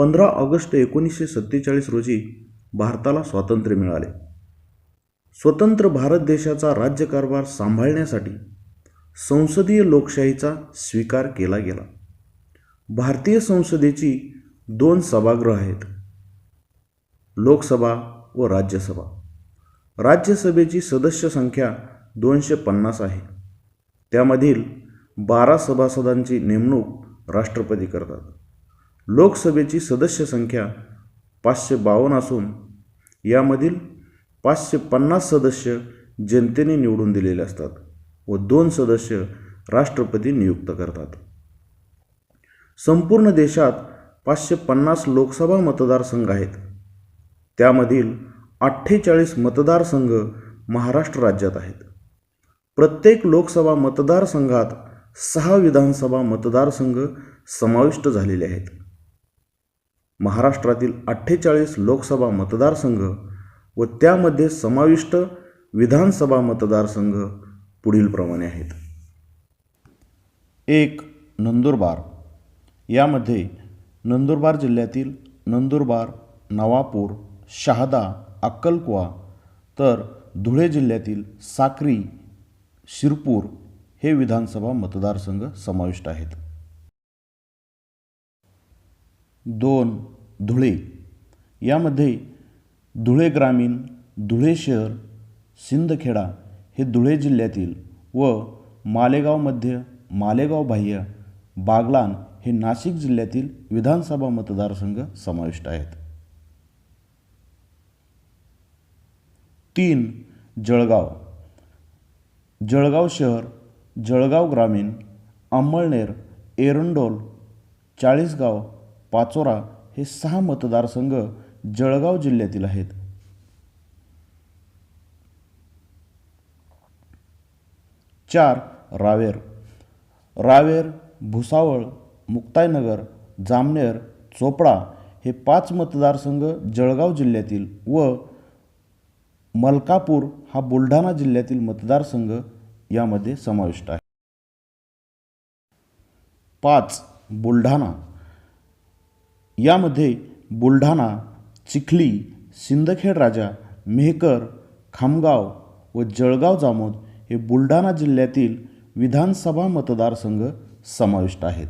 पंधरा ऑगस्ट एकोणीसशे सत्तेचाळीस रोजी भारताला स्वातंत्र्य मिळाले. स्वतंत्र भारत देशाचा राज्यकारभार सांभाळण्यासाठी संसदीय लोकशाहीचा स्वीकार केला गेला. भारतीय संसदेची दोन सभागृह आहेत. लोकसभा व राज्यसभा. राज्यसभेची सदस्य संख्या दोनशे पन्नास आहे. त्यामधील बारा सभासदांची नेमणूक राष्ट्रपती करतात. लोकसभेची सदस्य संख्या पाचशे बावन्न असून यामधील पाचशे पन्नास सदस्य जनतेने निवडून दिलेले असतात व दोन सदस्य राष्ट्रपती नियुक्त करतात. संपूर्ण देशात पाचशे पन्नास लोकसभा मतदारसंघ आहेत. त्यामधील अठ्ठेचाळीस मतदारसंघ महाराष्ट्र राज्यात आहेत. प्रत्येक लोकसभा मतदारसंघात सहा विधानसभा मतदारसंघ समाविष्ट झालेले आहेत. महाराष्ट्रातील अठ्ठेचाळीस लोकसभा मतदारसंघ व त्यामध्ये समाविष्ट विधानसभा मतदारसंघ पुढीलप्रमाणे आहेत. एक नंदुरबार. यामध्ये नंदुरबार जिल्ह्यातील नंदुरबार नवापूर शहादा अक्कलकुवा तर धुळे जिल्ह्यातील साक्री शिरपूर हे विधानसभा मतदारसंघ समाविष्ट आहेत. दोन धुळे. यामध्ये धुळे ग्रामीण धुळे शहर सिंदखेडा हे धुळे जिल्ह्यातील व मालेगाव मध्य मालेगाव बाह्य बागलान हे नाशिक जिल्ह्यातील विधानसभा मतदारसंघ समाविष्ट आहेत. तीन जळगाव. जळगाव शहर जळगाव ग्रामीण अंमळनेर एरंडोल चाळीसगाव पाचोरा हे सहा मतदारसंघ जळगाव जिल्ह्यातील आहेत. चार रावेर. रावेर भुसावळ मुक्ताईनगर जामनेर चोपडा हे पाच मतदारसंघ जळगाव जिल्ह्यातील व मलकापूर हा बुलढाणा जिल्ह्यातील मतदारसंघ यामध्ये समाविष्ट आहे. पाच बुलढाणा. यामध्ये बुलढाणा चिखली सिंदखेड राजा मेहकर खामगाव व जळगाव जामोद हे बुलढाणा जिल्ह्यातील विधानसभा मतदारसंघ समाविष्ट आहेत.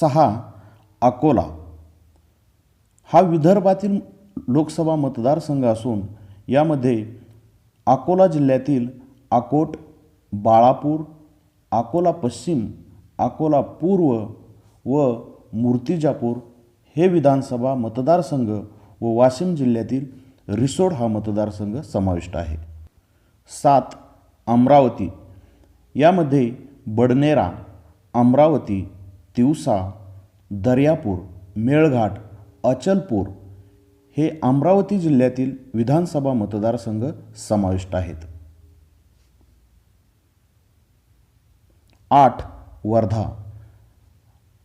सहा अकोला. हा विदर्भातील लोकसभा मतदारसंघ असून यामध्ये अकोला जिल्ह्यातील अकोट बाळापूर अकोला पश्चिम अकोला पूर्व व मूर्तिजापूर हे विधानसभा मतदारसंघ व वाशिम जिल्ह्यातील रिसोड हा मतदारसंघ समाविष्ट आहे. सात अमरावती. यामध्ये बडनेरा अमरावती तिवसा दर्यापूर मेळघाट अचलपूर हे अमरावती जिल्ह्यातील विधानसभा मतदारसंघ समाविष्ट आहेत. आठ वर्धा.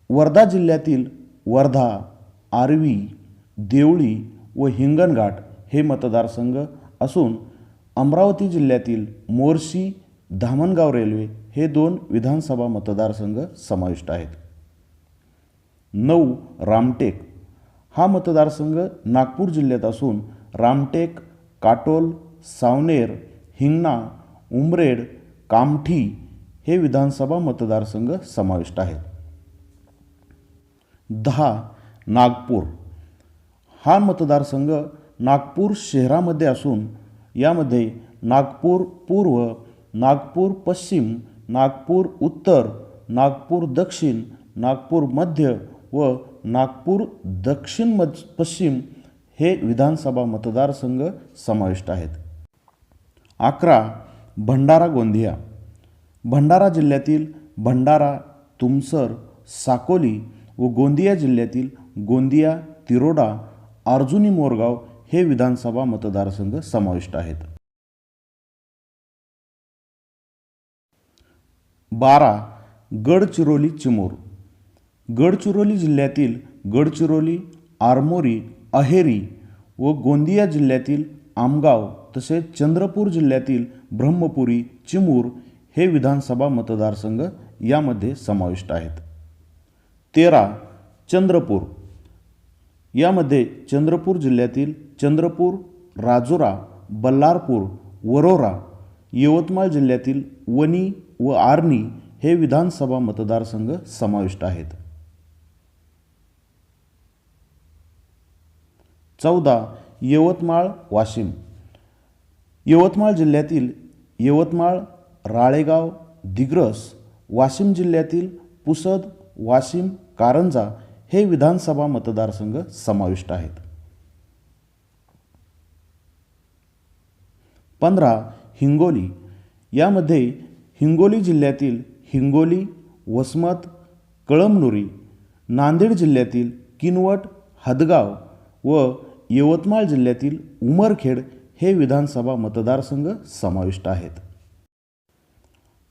वर्धा जिल्ह्यातील वर्धा आर्वी देवळी व हिंगणघाट हे मतदारसंघ असून अमरावती जिल्ह्यातील मोर्शी धामणगाव रेल्वे हे दोन विधानसभा मतदारसंघ समाविष्ट आहेत. नऊ रामटेक हा मतदारसंघ नागपूर जिल्ह्यात असून रामटेक काटोल सावनेर हिंगणा उमरेड कामठी हे विधानसभा मतदारसंघ समाविष्ट आहेत. दहा नागपूर. हा मतदारसंघ नागपूर शहरामध्ये असून यामध्ये नागपूर पूर्व नागपूर पश्चिम नागपूर उत्तर नागपूर दक्षिण नागपूर मध्य व नागपूर दक्षिण मध पश्चिम हे विधानसभा मतदारसंघ समाविष्ट आहेत. अकरा भंडारा गोंदिया. भंडारा जिल्ह्यातील भंडारा तुमसर साकोली व गोंदिया जिल्ह्यातील गोंदिया तिरोडा अर्जुनी मोरगाव हे विधानसभा मतदारसंघ समाविष्ट आहेत. बारा गडचिरोली चिमूर. गडचिरोली जिल्ह्यातील गडचिरोली आरमोरी अहेरी व गोंदिया जिल्ह्यातील आमगाव तसेच चंद्रपूर जिल्ह्यातील ब्रह्मपुरी चिमूर हे विधानसभा मतदारसंघ यामध्ये समाविष्ट आहेत. तेरा चंद्रपूर. यामध्ये चंद्रपूर जिल्ह्यातील चंद्रपूर राजुरा बल्लारपूर वरोरा यवतमाळ जिल्ह्यातील वनी व आर्णी हे विधानसभा मतदारसंघ समाविष्ट आहेत. चौदा यवतमाळ वाशिम. यवतमाळ जिल्ह्यातील यवतमाळ राळेगाव दिग्रस वाशिम जिल्ह्यातील पुसद वाशिम कारंजा हे विधानसभा मतदारसंघ समाविष्ट आहेत. पंधरा हिंगोली. यामध्ये हिंगोली जिल्ह्यातील हिंगोली वसमत कळमनुरी नांदेड जिल्ह्यातील किनवट हदगाव व यवतमाळ जिल्ह्यातील उमरखेड हे विधानसभा मतदारसंघ समाविष्ट आहेत.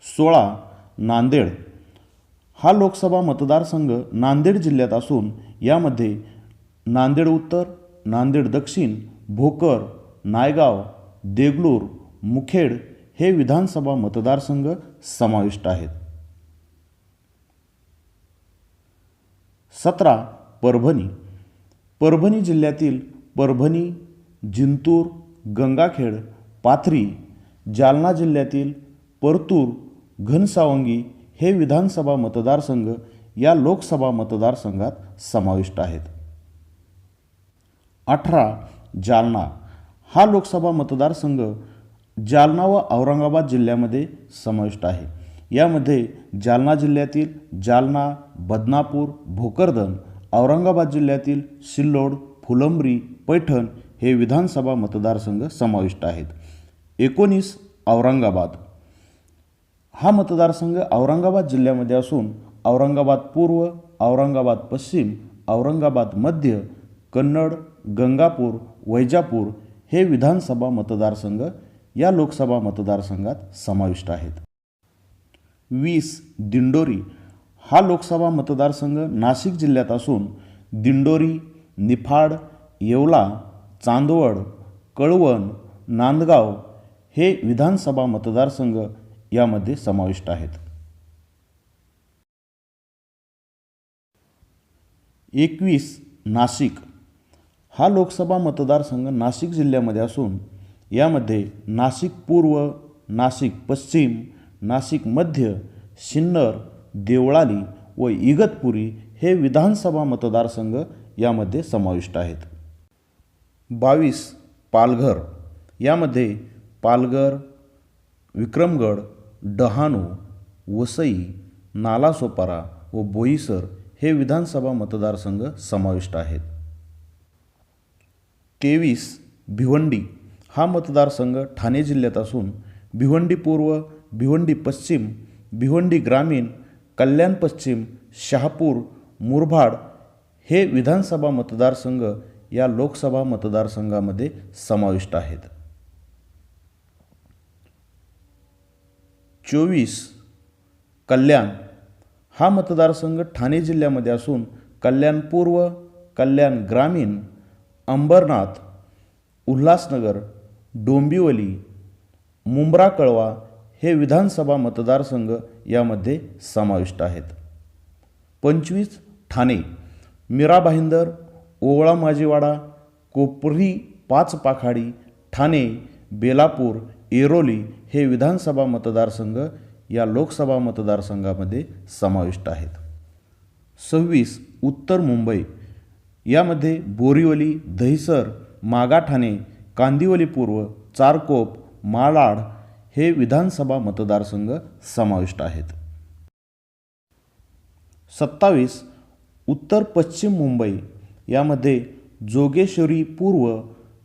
सोळा नांदेड. हा लोकसभा मतदारसंघ नांदेड जिल्ह्यात असून यामध्ये नांदेड उत्तर नांदेड दक्षिण भोकर नायगाव देगलूर मुखेड हे विधानसभा मतदारसंघ समाविष्ट आहेत. सतरा परभणी. परभणी जिल्ह्यातील परभणी जिंतूर गंगाखेड पाथरी जालना जिल्ह्यातील परतूर घनसावंगी हे विधानसभा मतदारसंघ या लोकसभा मतदारसंघात समाविष्ट आहेत. अठरा जालना. हा लोकसभा मतदारसंघ जालना व औरंगाबाद जिल्ह्यामध्ये समाविष्ट आहे. यामध्ये जालना जिल्ह्यातील जालना बदनापूर भोकरदन औरंगाबाद जिल्ह्यातील सिल्लोड फुलंब्री पैठण हे विधानसभा मतदारसंघ समाविष्ट आहेत. एकोणीस औरंगाबाद. हा मतदारसंघ औरंगाबाद जिल्ह्यामध्ये असून औरंगाबाद पूर्व औरंगाबाद पश्चिम औरंगाबाद मध्य कन्नड गंगापूर वैजापूर हे विधानसभा मतदारसंघ या लोकसभा मतदारसंघात समाविष्ट आहेत. वीस दिंडोरी हा लोकसभा मतदारसंघ नाशिक जिल्ह्यात असून दिंडोरी निफाड येवला चांदवड कळवण नांदगाव हे विधानसभा मतदारसंघ यामध्ये समाविष्ट आहेत. एकवीस नाशिक. हा लोकसभा मतदारसंघ नाशिक जिल्ह्यामध्ये असून यामध्ये नाशिक पूर्व नाशिक पश्चिम नाशिक मध्य सिन्नर देवळाली व इगतपुरी हे विधानसभा मतदारसंघ यामध्ये समाविष्ट आहेत. बावीस पालघर. यामध्ये पालघर विक्रमगड डहाणू वसई नालासोपारा व बोईसर हे विधानसभा मतदारसंघ समाविष्ट आहेत. तेवीस भिवंडी हा मतदारसंघ ठाणे जिल्ह्यात असून भिवंडी पूर्व भिवंडी पश्चिम भिवंडी ग्रामीण कल्याण पश्चिम शहापूर मुरभाड हे विधानसभा मतदारसंघ या लोकसभा मतदारसंघामध्ये समाविष्ट आहेत. चोवीस कल्याण हा मतदारसंघ ठाणे जिल्ह्यामध्ये असून कल्याण पूर्व कल्याण ग्रामीण अंबरनाथ उल्हासनगर डोंबिवली मुंब्रा कळवा हे विधानसभा मतदारसंघ यामध्ये समाविष्ट आहेत. पंचवीस ठाणे मीरा भाईंदर ओवळा माजीवाडा कोपरी पाच पाखाडी ठाणे बेलापूर एरोली हे विधानसभा मतदारसंघ या लोकसभा मतदारसंघामध्ये समाविष्ट आहेत. सव्वीस उत्तर मुंबई यामध्ये बोरिवली दहिसर मागाठाणे कांदिवली पूर्व चारकोप मालाड हे विधानसभा मतदारसंघ समाविष्ट आहेत. सत्तावीस उत्तर पश्चिम मुंबई यामध्ये जोगेश्वरी पूर्व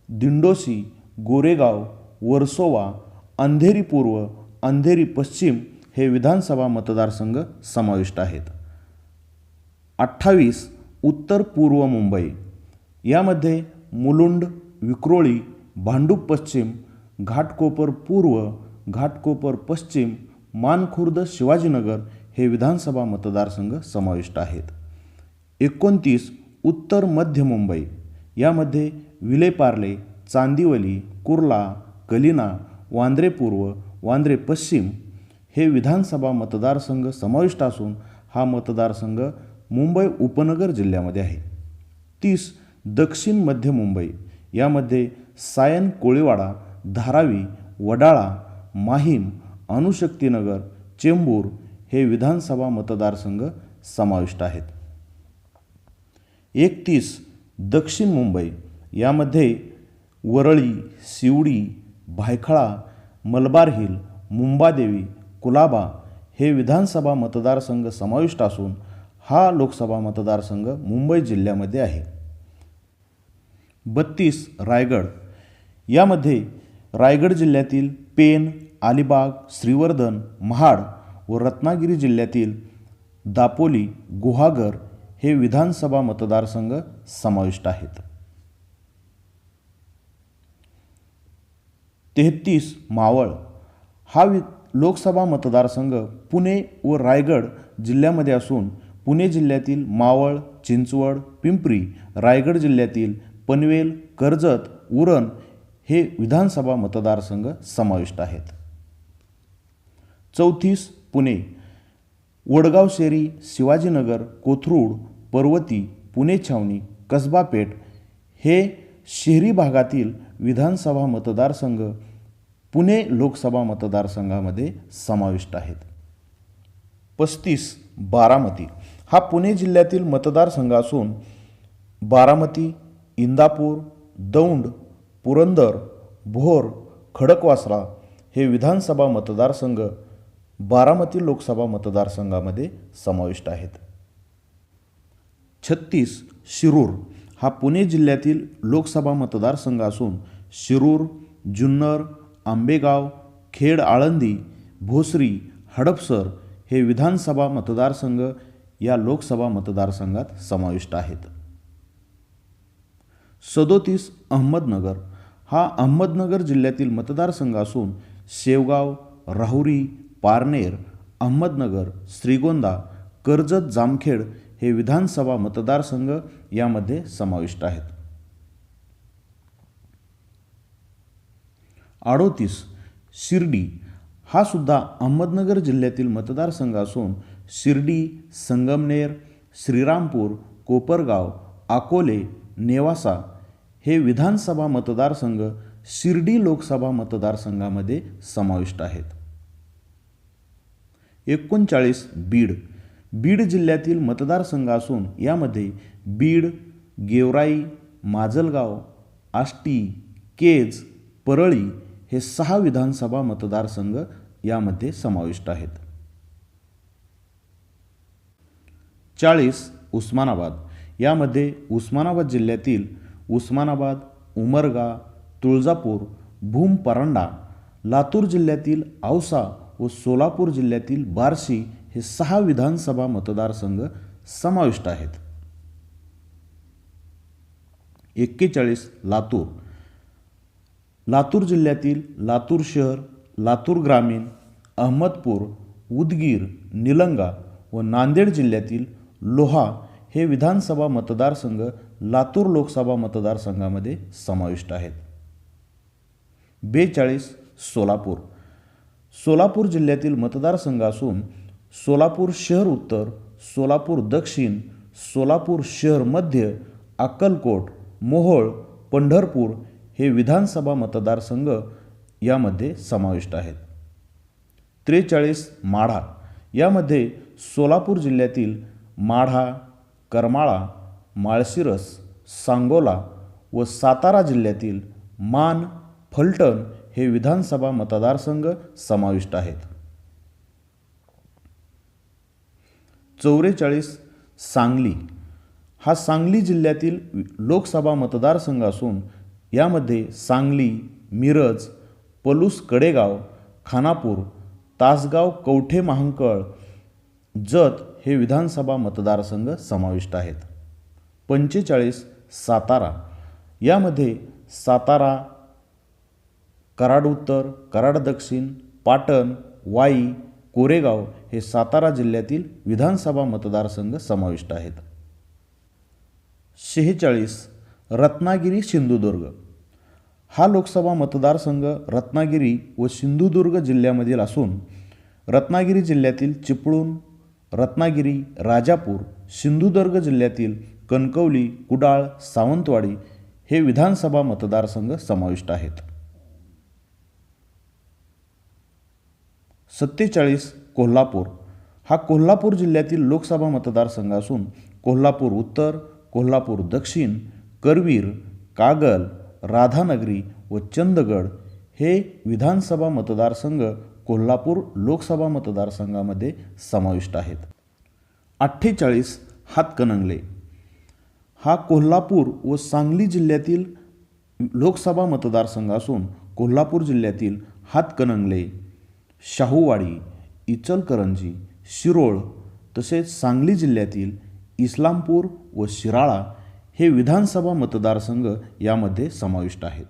दिंडोशी गोरेगाव वर्सोवा अंधेरी पूर्व अंधेरी पश्चिम हे विधानसभा मतदारसंघ समाविष्ट आहेत. अठ्ठावीस उत्तर पूर्व मुंबई. यामध्ये मुलुंड विक्रोळी भांडूप पश्चिम घाटकोपर पूर्व घाटकोपर पश्चिम मानखुर्द शिवाजीनगर हे विधानसभा मतदारसंघ समाविष्ट आहेत. एकोणतीस उत्तर मध्य मुंबई. यामध्ये विलेपार्ले चांदिवली कुर्ला कलिना वांद्रे पूर्व वांद्रे पश्चिम हे विधानसभा मतदारसंघ समाविष्ट असून हा मतदारसंघ मुंबई उपनगर जिल्ह्यामध्ये आहे. तीस दक्षिण मध्य मुंबई यामध्ये सायन कोळीवाडा धारावी वडाळा माहीम अणुशक्तीनगर चेंबूर हे विधानसभा मतदारसंघ समाविष्ट आहेत. एकतीस दक्षिण मुंबई यामध्ये वरळी शिवडी भायखळा मलबार हिल मुंबादेवी कुलाबा हे विधानसभा मतदारसंघ समाविष्ट असून हा लोकसभा मतदारसंघ मुंबई जिल्ह्यामध्ये आहे. बत्तीस रायगड. यामध्ये रायगड जिल्ह्यातील पेन अलिबाग श्रीवर्धन महाड व रत्नागिरी जिल्ह्यातील दापोली गुहागर हे विधानसभा मतदारसंघ समाविष्ट आहेत. तेहतीस मावळ. हा वि लोकसभा मतदारसंघ पुणे व रायगड जिल्ह्यामध्ये असून पुणे जिल्ह्यातील मावळ चिंचवड पिंपरी रायगड जिल्ह्यातील पनवेल कर्जत उरण हे विधानसभा मतदारसंघ समाविष्ट आहेत. चौतीस पुणे. वडगाव शेरी शिवाजीनगर कोथरूड पर्वती पुणे छावणी कसबा पेठ हे शहरी भागातील विधानसभा मतदारसंघ पुणे लोकसभा मतदारसंघामध्ये समाविष्ट आहेत. पस्तीस बारामती हा पुणे जिल्ह्यातील मतदारसंघ असून बारामती इंदापूर दौंड पुरंदर भोर खडकवासरा हे विधानसभा मतदारसंघ बारामती लोकसभा मतदारसंघामध्ये समाविष्ट आहेत. छत्तीस शिरूर हा पुणे जिल्ह्यातील लोकसभा मतदारसंघ असून शिरूर जुन्नर आंबेगाव खेड आळंदी भोसरी हडपसर हे विधानसभा मतदारसंघ या लोकसभा मतदारसंघात समाविष्ट आहेत. सदोतीस अहमदनगर हा अहमदनगर जिल्ह्यातील मतदारसंघ असून शेवगाव राहुरी पारनेर अहमदनगर श्रीगोंदा कर्जत जामखेड हे विधानसभा मतदारसंघ यामध्ये समाविष्ट आहेत. अडोतीस शिर्डी हा सुद्धा अहमदनगर जिल्ह्यातील मतदारसंघ असून शिर्डी संगमनेर श्रीरामपूर कोपरगाव अकोले नेवासा हे विधानसभा मतदारसंघ शिर्डी लोकसभा मतदारसंघामध्ये समाविष्ट आहेत. एकोणचाळीस बीड बीड जिल्ह्यातील मतदारसंघ असून यामध्ये बीड गेवराई माजलगाव आष्टी केज परळी हे सहा विधानसभा मतदारसंघ यामध्ये समाविष्ट आहेत. चाळीस उस्मानाबाद. यामध्ये उस्मानाबाद जिल्ह्यातील उस्मानाबाद उमरगा तुळजापूर भूम परांडा लातूर जिल्ह्यातील औसा व सोलापूर जिल्ह्यातील बार्शी हे सहा विधानसभा मतदारसंघ समाविष्ट आहेत. एक्केचाळीस लातूर. लातूर जिल्ह्यातील लातूर शहर लातूर ग्रामीण अहमदपूर उदगीर निलंगा व नांदेड जिल्ह्यातील लोहा हे विधानसभा मतदारसंघ लातूर लोकसभा मतदारसंघामध्ये समाविष्ट आहेत. बेचाळीस सोलापूर. सोलापूर जिल्ह्यातील मतदारसंघ असून सोलापूर शहर उत्तर सोलापूर दक्षिण सोलापूर शहर मध्य अक्कलकोट मोहोळ पंढरपूर हे विधानसभा मतदारसंघ यामध्ये समाविष्ट आहेत. त्रेचाळीस माढा यामध्ये सोलापूर जिल्ह्यातील माढा करमाळा माळशिरस सांगोला व सातारा जिल्ह्यातील मान फलटण हे विधानसभा मतदारसंघ समाविष्ट आहेत. चौवेचाळीस सांगली हा सांगली जिल्ह्यातील लोकसभा मतदारसंघ असून यामध्ये सांगली मिरज पलूस कडेगाव खानापूर तासगाव कवठे महांकळ जत हे विधानसभा मतदारसंघ समाविष्ट आहेत. पंचेचाळीस सातारा यामध्ये सातारा कराड उत्तर कराड दक्षिण पाटण वाई कोरेगाव हे सातारा जिल्ह्यातील विधानसभा मतदारसंघ समाविष्ट आहेत. शेहेचाळीस रत्नागिरी सिंधुदुर्ग. हा लोकसभा मतदारसंघ रत्नागिरी व सिंधुदुर्ग जिल्ह्यामधील असून रत्नागिरी जिल्ह्यातील चिपळूण रत्नागिरी राजापूर सिंधुदुर्ग जिल्ह्यातील कणकवली कुडाळ सावंतवाडी हे विधानसभा मतदारसंघ समाविष्ट आहेत. सत्तेचाळीस कोल्हापूर. हा कोल्हापूर जिल्ह्यातील लोकसभा मतदारसंघ असून कोल्हापूर उत्तर कोल्हापूर दक्षिण करवीर कागल राधानगरी व चंदगड हे विधानसभा मतदारसंघ कोल्हापूर लोकसभा मतदारसंघामध्ये समाविष्ट आहेत. अठ्ठेचाळीस हातकणंगले. हा कोल्हापूर व सांगली जिल्ह्यातील लोकसभा मतदारसंघ असून कोल्हापूर जिल्ह्यातील हातकणंगले शाहूवाडी इचलकरंजी शिरोळ तसेच सांगली जिल्ह्यातील इस्लामपूर व शिराळा हे विधानसभा मतदारसंघ यामध्ये समाविष्ट आहेत.